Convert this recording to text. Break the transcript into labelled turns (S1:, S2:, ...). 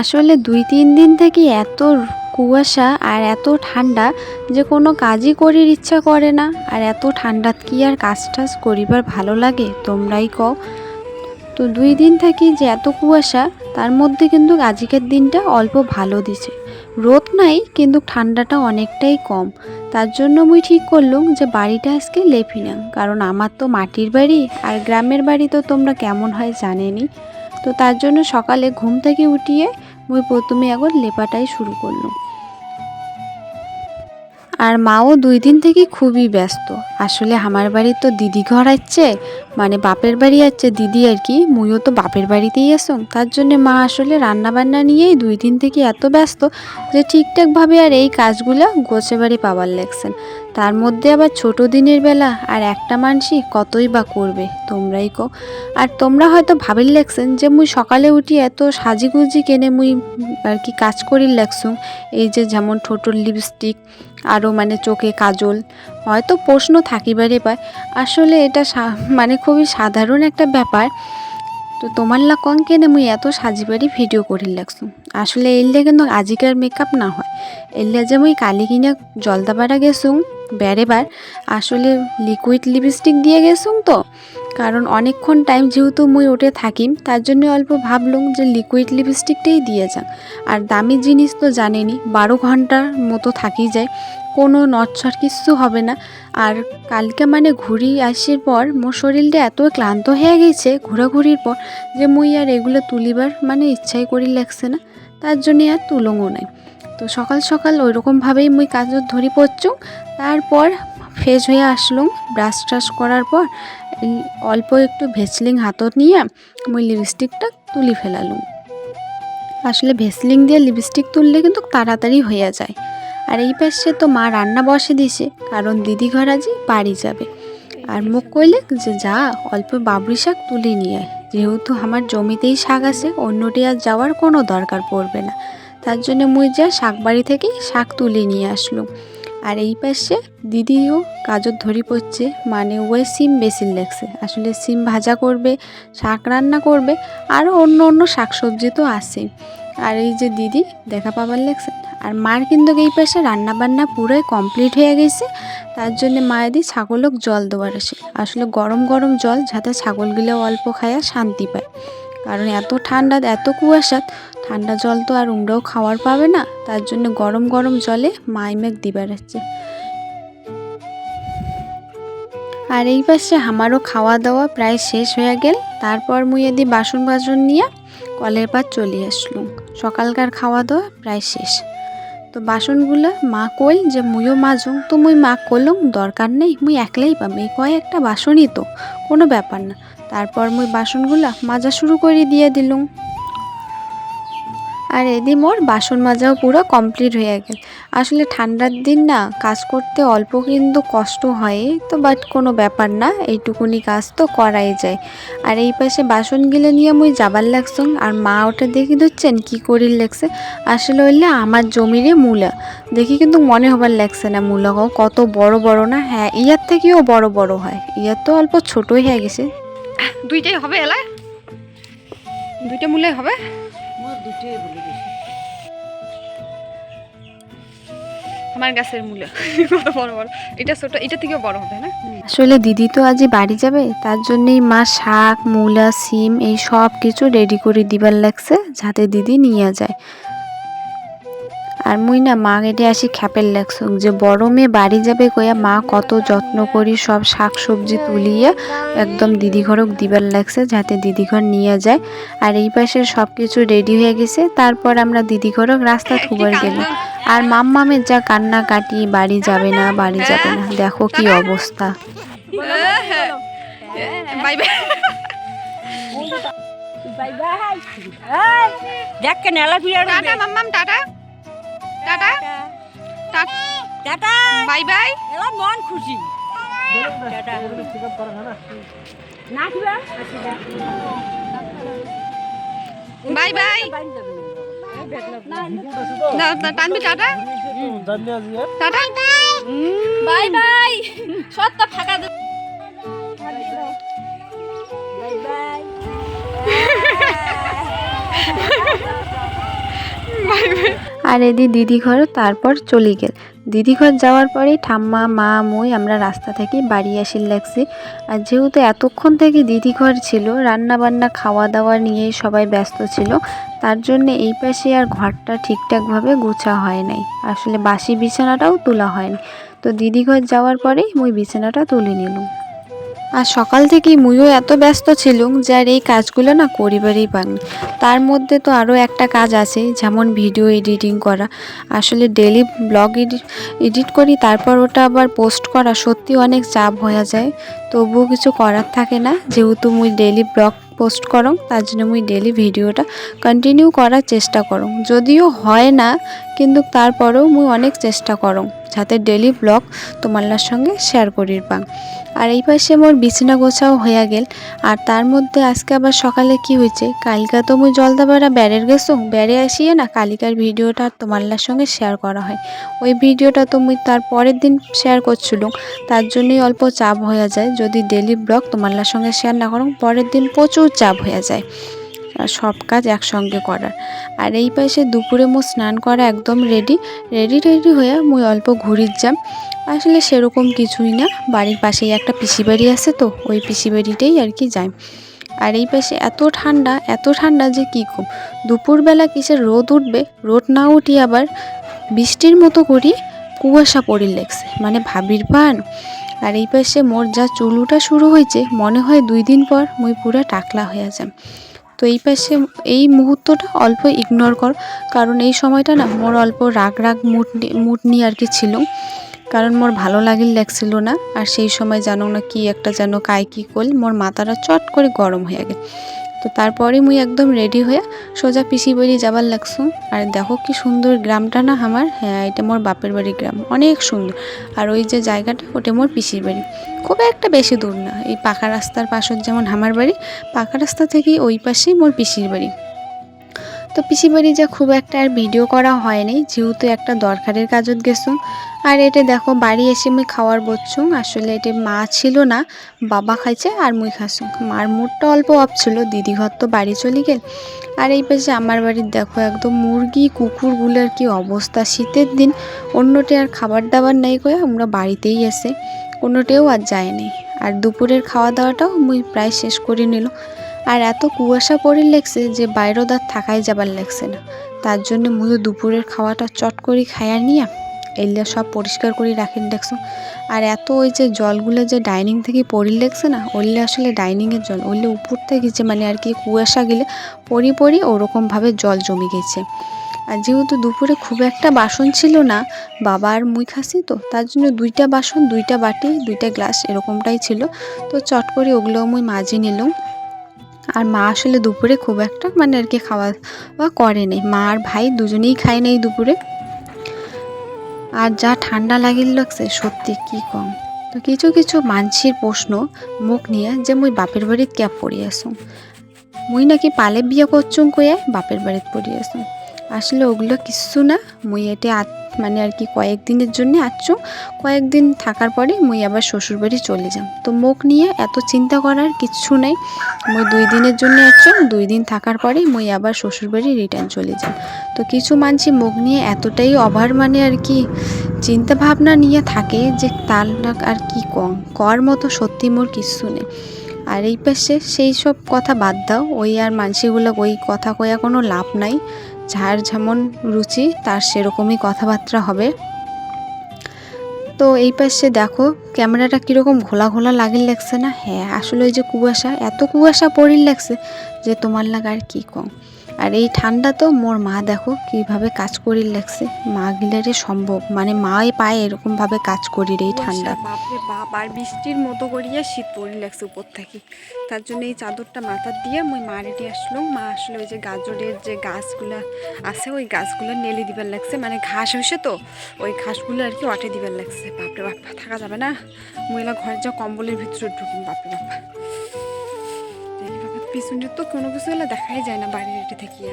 S1: আসলে দুই, তিন দিন থেকে এত কুয়াশা আর এত ঠান্ডা যে কোনো কাজই করির ইচ্ছা করে না। আর এত ঠান্ডাত কি আর কাজ টাজ করিবার ভালো লাগে? তোমরাই কও। তো দুই দিন থাকি যে এত কুয়াশা, তার মধ্যে কিন্তু আজকের দিনটা অল্প ভালো দিছে। রোদ নাই, কিন্তু ঠান্ডাটা অনেকটাই কম। তার জন্য মুই ঠিক করলুম যে বাড়িটা আজকে লেপি না কারণ আমার তো মাটির বাড়ি আর গ্রামের বাড়ি তো তোমরা কেমন হয় জানেনি। তো তার জন্য সকালে ঘুম থেকে উঠিয়ে মুই প্রথমে এখন লেপাটাই শুরু করলাম আর মাও দুই দিন থেকে খুবই ব্যস্ত। আসলে আমার বাড়ি তো দিদি ঘর আছে মানে বাপের বাড়ি আছে দিদি আর কি, মুইও তো বাপের বাড়িতেই আসুন তার জন্যে মা আসলে রান্না বান্না নিয়েই দুই দিন থেকে এত ব্যস্ত যে ঠিকঠাকভাবে আর এই কাজগুলো গোছে বাড়ি পাবার লাগছেন। তার মধ্যে আবার ছোট দিনের বেলা আর একটা মানসি কতই বা করবে, তোমরাই কো আর তোমরা হয়তো ভাবির লাগছেন যে মুই সকালে উঠি এত সাজিগুজি কেনে মুই আর কি কাজ করির লাগছুম। এই যে যেমন ঠোঁটোর লিপস্টিক আরও মানে চোখে কাজল। হয়তো প্রশ্ন থাকিবারে পায় আসলে এটা মানে খুবই সাধারণ একটা ব্যাপার। তো তোমার লা কন মুই এত সাজিবারি ভিডিও করির লাগছুম আসলে এলে কিন্তু আজিকার মেকআপ না হয়। এলে যে মুই কালি কিনা জলদাপাড়া গেছুম বেড়েবার আসলে লিকুইড লিপস্টিক দিয়ে গেছুম তো। কারণ অনেকক্ষণ টাইম যেহেতু মুই ওটে থাকিম, তার জন্য অল্প ভাবলুম যে লিকুইড লিপস্টিকটাই দিয়ে যাক। আর দামি জিনিস তো জানেনি বারো ঘণ্টার মতো থাকি যায়, কোনো নচ্ছর কিচ্ছু হবে না। আর কালকে মানে ঘুরি আসার পর মোর শরীরটা এত ক্লান্ত হয়ে গেছে ঘোরাঘুরির পর যে মুই আর এগুলো তুলিবার মানে ইচ্ছাই করি লাগছে না, তার জন্যে আর তুলঙও নাই। তো সকাল সকাল ওই রকমভাবেই মুই কাজত ধরি পড়ছুম তারপর ফ্রেশ হয়ে আসলুম ব্রাশ ট্রাশ করার পর অল্প একটু ভেসলিং হাতত নিয়ে মুই লিপস্টিকটা তুলি ফেলালুম। আসলে ভেসলিং দিয়ে লিপস্টিক তুললে কিন্তু তাড়াতাড়ি হয়ে যায়। আর এই পাশে তো মা রান্না বসে দিছে কারণ দিদি ঘর আজই বাড়ি যাবে। আর মুখ কইলে যে যা, অল্প বাবরি শাক তুলে নিয়ে আয়। যেহেতু আমার জমিতেই শাক আছে, অন্যটি আর যাওয়ার কোনো দরকার পড়বে না। তার জন্য মুই যা শাক বাড়ি থেকেই শাক তুলে নিয়ে আসলো আর এই পাশে দিদিও কাজত ধরি পড়ছে মানে ওই সিম বেশি লাগছে। আসলে সিম ভাজা করবে, শাক রান্না করবে আরও অন্য অন্য শাকসবজি তো আছে। আর এই যে দিদি, দেখা পাবার লাগছে। আর মার কিন্তু এই পাশে রান্না বান্না পুরোই কমপ্লিট হয়ে গেছে, তার জন্য মায়েদি ছাগলক জল দেওয়ার আসে আসলে গরম গরম জল, যাতে ছাগলগুলো অল্প খায়া শান্তি পায়। কারণ এত ঠান্ডা, এত কুয়াশাত ঠান্ডা জল তো আর উমরাও খাওয়ার পাবে না, তার জন্য গরম গরম জলে মাইমেক দিবার হচ্ছে আর এই পাশে আমারও খাওয়া দাওয়া প্রায় শেষ হয়ে গেল, তারপর মুই এদি বাসন বাসন নিয়ে কলের পাত চলে আসলুম। সকালকার খাওয়া দাওয়া প্রায় শেষ। তো বাসনগুলো মা কই যে মুইও মাজুম তো মুই মা কলুম, দরকার নেই, মুই একলাই পাম, এই কয়েকটা বাসনই তো, কোনো ব্যাপার না। তারপর মুই বাসনগুলো মাজা শুরু করে দিয়ে দিলুম। আর এদি মোর বাসন মাজাও পুরো কমপ্লিট হয়ে গেল আসলে ঠান্ডার দিন না, কাজ করতে অল্প কিন্তু কষ্ট হয় তো বাট কোনো ব্যাপার না, এইটুকুনি কাজ তো করাই যায়। আর এই পাশে বাসনগুলো নিয়ে মুই যাবার লাগছুম আর মা ওটা দেখি দিচ্ছেন কি করির লাগছে? আসলে হইলে আমার জমিরে মূলা। দেখি কিন্তু মনে হবার লাগছে না মূলা কত বড় বড় না হ্যাঁ ইয়ার থেকেও বড় বড় হয়। ইয়ার তো অল্প ছোটই হয়ে গেছে।
S2: দুইটাই হবে এলা দুইটা মূলে হবে? আমার গাছের মূলে। কত বড় বড় এটা ছোট এটা থেকেও বড় হবে না?
S1: আসলে দিদি তো আজ বাড়ি যাবে তার জন্যই মা শাক মূলা সিম এই সব কিছু রেডি করে দিবার লাগছে যাতে দিদি নিয়ে যায়। আর মুই না মা গেটে আসি খ্যাপের লাগছো যে বড় মেয়ে বাড়ি যাবে কইয়া মা কত যত্ন করি সব শাক সবজি তুলিয়ে একদম দিদি ঘরক দিবার লাগছে যাতে দিদি ঘর নিয়ে যায়। আর এই পাশে সব কিছু রেডি হয়ে গেছে তারপর আমরা দিদি ঘরক রাস্তা থুবার গেলাম। আর মাম্মামের যা কান্না কাটি বাড়ি যাবে না বাড়ি যাবে না দেখো কি অবস্থা।
S2: Bye bye.
S3: দেখ কেন
S2: টাটা মাম্মাম tata. Tata. Tata. Bye bye.
S3: এলা মন খুশি। টাটা। না কিবা?
S2: Bye bye. টানবি tata? Tata.
S3: Bye bye. সত্তা ফাঁকা দে বাই বাই
S2: বাই বাই।
S1: আর এদি দিদি ঘর তারপর চলে গেল। দিদি ঘর যাওয়ার পরেই ঠাম্মা, মা, মই আমরা রাস্তা থেকে বাড়ি আসির লাগছি। আর যেহেতু এতক্ষণ থেকে দিদি ঘর ছিল রান্না বান্না খাওয়া দাওয়া নিয়ে সবাই ব্যস্ত ছিল, তার জন্য এই পাশে আর ঘরটা ঠিকঠাকভাবে গোছা হয় নাই। আসলে বাসি বিছানাটাও তোলা হয়নি। তো দিদি ঘর যাওয়ার পরেই মই বিছানাটা তুলে নিলাম। আর সকাল থেকেই মুইও এত ব্যস্ত ছিলুম যে আর এই কাজগুলো না করিবারই পাইনি তার মধ্যে তো আরও একটা কাজ আছে, যেমন ভিডিও এডিটিং করা। আসলে ডেলি ব্লগ এডিট এডিট করি, তারপর ওটা আবার পোস্ট করা। সত্যি অনেক চাপ হয়ে যায়, তবুও কিছু করার থাকে না। যেহেতু মুই ডেলি ব্লগ পোস্ট করং, তার জন্য মুই ডেলি ভিডিওটা কন্টিনিউ করার চেষ্টা করং। যদিও হয় না, কিন্তু তারপরেও মুই অনেক চেষ্টা করং, যাতে ডেলি ব্লগ তোমার সঙ্গে শেয়ার করির পাং। আর এই পাশে মোর বিছানা গোছাও হয়ে গেল, আর তার মধ্যে আজকে আবার সকালে কি হয়েছে কালকা তো মুই জলদাবাড়া বেড়ের গেছো, বেড়ে আসিয়ে না কালিকার ভিডিওটা আর তোমার সঙ্গে শেয়ার করা হয়। ওই ভিডিওটা তো মুই তার পরের দিন শেয়ার করছিলাম তার জন্যই অল্প চাপ হয়ে যায়, যদি ডেলি ব্লগ তোমার সঙ্গে শেয়ার না করো, পরের দিন প্রচুর চাপ হয়ে যায়। সব কাজ একসঙ্গে করার আর এই পাশে দুপুরে মো স্নান করা একদম রেডি রেডি রেডি হয়ে মুই অল্প ঘুরির যাম। আসলে সেরকম কিছুই না। বাড়ির পাশেই একটা পিসি বাড়ি আছে তো, ওই পিসি বাড়িতেই আর কি যাই। আর এই পাশে এত ঠান্ডা এত ঠান্ডা যে কী কম। দুপুরবেলা কিসের রোদ উঠবে? রোদ না উঠি আবার বৃষ্টির মতো করি কুয়াশা পড়ি লেগছে। মানে ভাবির পান আর এই পাশে মোর যা চুলুটা শুরু হয়েছে, মনে হয় দুই দিন পর মুই পুরা টাকলা হয়ে যাম। তো এই পাশে এই মুহূর্তটা অল্প ইগনোর কর, কারণ এই সময়টা না মোর অল্প রাগ রাগ মুট মুট নিয়ে আর কি ছিল কারণ মোর ভালো লাগিল লাগছিল না, আর সেই সময় জানো না কি একটা যেন কায় কি কল, মোর মাথাটা চট করে গরম হয়ে গেল তো তারপরে মুই একদম রেডি হয়ে সোজা পিসি বাড়ি যাবার লাগছুম আর দেখো কি সুন্দর গ্রামটা না আমার? হ্যাঁ এটা মোর বাপের বাড়ি গ্রাম। অনেক সুন্দর। আর ওই যে জায়গাটা, ওটা মোর পিসির বাড়ি। খুব একটা বেশি দূর না। এই পাকা রাস্তার পাশের যেমন আমার বাড়ি, পাকা রাস্তা থেকে ওই পাশেই মোর পিসির বাড়ি। তো পিসি বাড়ি যা খুব একটা আর ভিডিও করা হয়নি, যেহেতু একটা দরকারের কাজত গেছুম আর এটা দেখো, বাড়ি এসে মুই খাওয়ার বসছুম আসলে এটা মা ছিল না, বাবা খাইছে আর মুই খাসুম মার মুডটা অল্প অফ ছিল, দিদি ঘর তো বাড়ি চলে গেল। আর এই পাশে আমার বাড়ির দেখো, একদম মুরগি কুকুরগুলোর কি অবস্থা শীতের দিন। অন্যটে আর খাবার দাবার নেই কয়ে আমরা বাড়িতেই এসে কোনোটেও আর যায়নি। আর দুপুরের খাওয়া দাওয়াটাও মুই প্রায় শেষ করে নিল। আর এত কুয়াশা পড়ে লেগছে যে বাইরেও দাঁত থাকাই যাবার লাগছে না। তার জন্য মুইও দুপুরের খাওয়াটা চট করে খাইয়া নিয়ে এলে সব পরিষ্কার করে রাখেন, দেখছ? আর এত ওই যে জলগুলো যে ডাইনিং থেকে পড়ি লেগছে না, ওইলে আসলে ডাইনিংয়ের জল, ওইলে উপর থেকে গেছে মানে আর কি কুয়াশা গেলে পরি পরি ওরকমভাবে জল জমে গেছে। আর যেহেতু দুপুরে খুব একটা বাসন ছিল না, বাবা আর মুই খাসি তো, তার জন্য দুইটা বাসন, দুইটা বাটি, দুইটা গ্লাস এরকমটাই ছিল। তো চট করে ওগুলো মুই মাজি নিলাম। আর মা আসলে দুপুরে খুব একটা মানে আর কি খাওয়া দাওয়া করেনি মা আর ভাই দুজনেই খায় নাই দুপুরে। আর যা ঠান্ডা লাগিল লাগছে সত্যি কি কম। তো কিছু কিছু মানসির প্রশ্ন মুখ নিয়ে যে মুই বাপের বাড়িত ক্যাব পড়ি আসুম। মুই নাকি পালে বিয়ে করছুম কয়ে বাপের বাড়িত পড়ি আসুম। আসলে ওগুলো কিচ্ছু না, মুই এটি মানে আর কি কয়েকদিনের জন্য আসছু কয়েকদিন থাকার পরে মুই আবার শ্বশুর বাড়ি চলে যাম। তো মুখ নিয়ে এত চিন্তা করার কিচ্ছু নাই। মুই দুই দিনের জন্য আসছুম দুই দিন থাকার পরে মুই আবার শ্বশুর বাড়ি রিটার্ন চলে যাম। তো কিছু মানছি মুখ নিয়ে এতটাই অভার মানে আর কি চিন্তা ভাবনা নিয়ে থাকে যে তার আর কি কম। কর মতো সত্যি মোর কিচ্ছু নেই। আর এই পাশে সেই সব কথা বাদ দাও। ওই আর মানসিগুলো, ওই কথা কয়া কোনো লাভ নাই। যার যেমন রুচি, তার সেরকমই কথাবার্তা হবে। তো এই পাশে দেখো, ক্যামেরাটা কীরকম ঘোলা ঘোলা লাগিল লাগছে না? হ্যাঁ আসলে ওই যে কুয়াশা, এত কুয়াশা পড়িল লাগছে যে তোমার লাগা আর কী কম। আর এই ঠান্ডা তো মোর মা দেখো কীভাবে কাজ করিল লাগছে। মা গিলারে সম্ভব মানে মাই পায় এরকম ভাবে কাজ করির এই ঠান্ডা।
S2: বাপরে বাপ আর বৃষ্টির মতো করিয়া শীত পড়ে লাগছে উপর থেকে। তার জন্য এই চাদরটা মাথার দিয়ে মই মা রেডি আসলো মা আসলে ওই যে গাজরের যে গাছগুলা আছে ওই গাছগুলো নেলে দিবার লাগছে। মানে ঘাস হয়েছে তো ওই ঘাসগুলো আর কি অটে দিবার লাগছে। বাপরে বাপ থাকা যাবে না। মহিলা ঘর যা কম্বলের ভিতরে ঢুকুন বাপরে বাপ। দেখি পিছনে তো কোনো কিছু হলে দেখাই যায় না বাড়ির এটি থেকে।